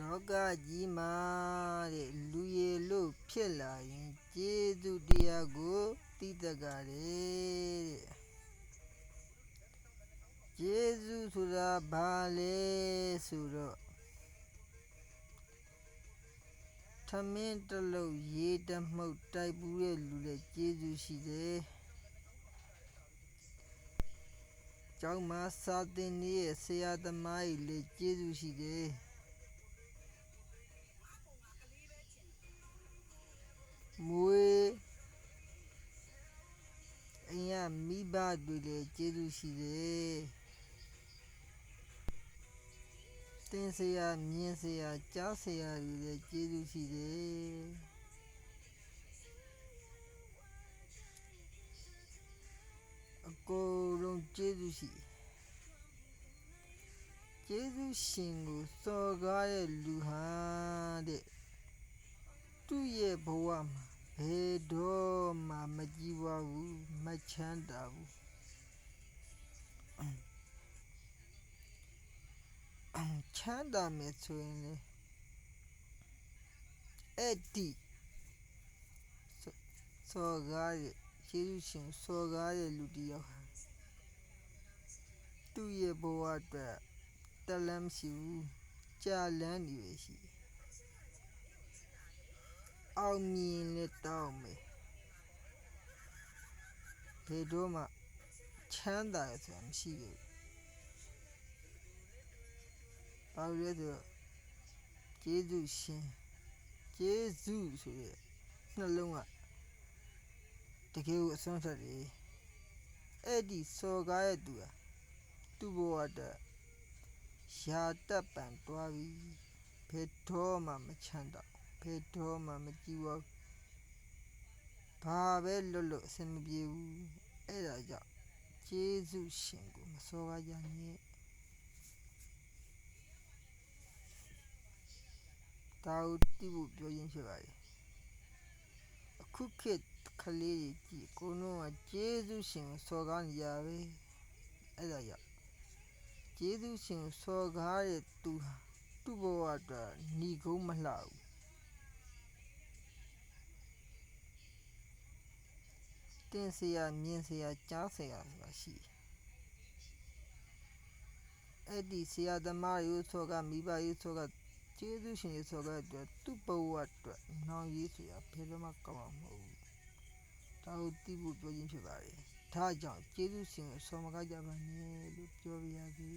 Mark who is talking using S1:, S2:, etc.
S1: လောကကြီးမှာတဲ့လူရည်လို့ဖြစ်လာရင်ကျေးဇူးတရားကိုသိတတ်ကြတယ်တဲ့ကျေးဇူးဆိုတာဘာလဲဆိုတော့ထမင်းတစ်လုံးရေတစ်မှုတ်တိုက်ပူးတဲ့လူလည်းကျေးဇူးရှိတယ်ကျောင်းမှာစာသင်နေတဲ့ဆရာသမားကြီးလည်းကျေးဇူးရှိတယ် မ်ကမိဘတွေလည်းကျေးဇူးရှိတယ်တင်စရာမြင်စရာကြားစရာတွေလည်းကျေးဇူးရှိတယ်အကုန်လုံးကျေးဇူးရှိတယ်ကျေးဇူးရှင်ကိုစော်ကားတဲ့လူဟာတဲ့သူ့ရဲ့ဘဝမှာဘယ်တော့မှမကြည့်ပါဘူးမ ချမ်းသာဘူးချမ်းသာမယ်ဆိုရင်လေအဲ့ဒီစော်ကားရဲ့ယေရှုရှင်စော်ကားရဲ့လူတစ်ယောက်ဟာသူ့ရဲ့ဘဝအတွက်တလမ်းမရှိဘူးကြာလန်းနေပဲရှိတယ်အောင်မြင်လက်တောင်းမယ် ဘယ်တော့မှချမ်းသာရဆိုတာမရှိဘူးဘာလို့လဲဆိုတော့ကျေးဇူးရှင်ကျေးဇူးဆိုတဲ့နှလုံးကတကယ်ကိုအစွမ်းထက်တယ်အဲ့ဒီစော်ကားရဲ့သူဟာသူ့ဘဝတည်းရှာတက်ပံတွားပြီဘယ်တော့မှမချမ်းသာဘယ်တော့မှမကြည့်ပါ ဘူးဘာပဲလွတ်လွတ်အဆင်မပြေဘူးအဲ့ဒါကြောင့်ကျေးဇူးရှင်ကိုမစောကားကြနဲ့တာဝတိဖို့ပြောရင်းဖြစ်ပါလေအခုခေတ်ကလေးကြီးကြည့်ကိုလုံးကကျေးဇူးရှင်ကိုစောကားနေရပဲအဲ့ဒါကြောင့်ကျေးဇူးရှင်ကိုစောကားတဲ့သူဟာသူ့ဘဝအတွက်หนีကုန်းမလှဘူး တင်စရာမြင်စရာကြားစရာဆိုတာရှိတယ်အဲ့ဒီဆရာသမားရိုးစောကမိဘရိုးစောကကျေးဇူးရှင်ရိုးစောကအတွက်သူ့ဘဝအတွက်နောင်ရေးစရာဘယ်တော့မှကောင်းမှာမဟုတ်ဘူးဒါကိုသိဖို့ပြောခြင်းဖြစ်ပါတယ်ဒါကြောင့်ကျေးဇူးရှင်ကိုစောမကားကြပါနဲ့လို့ပြောပြရစီ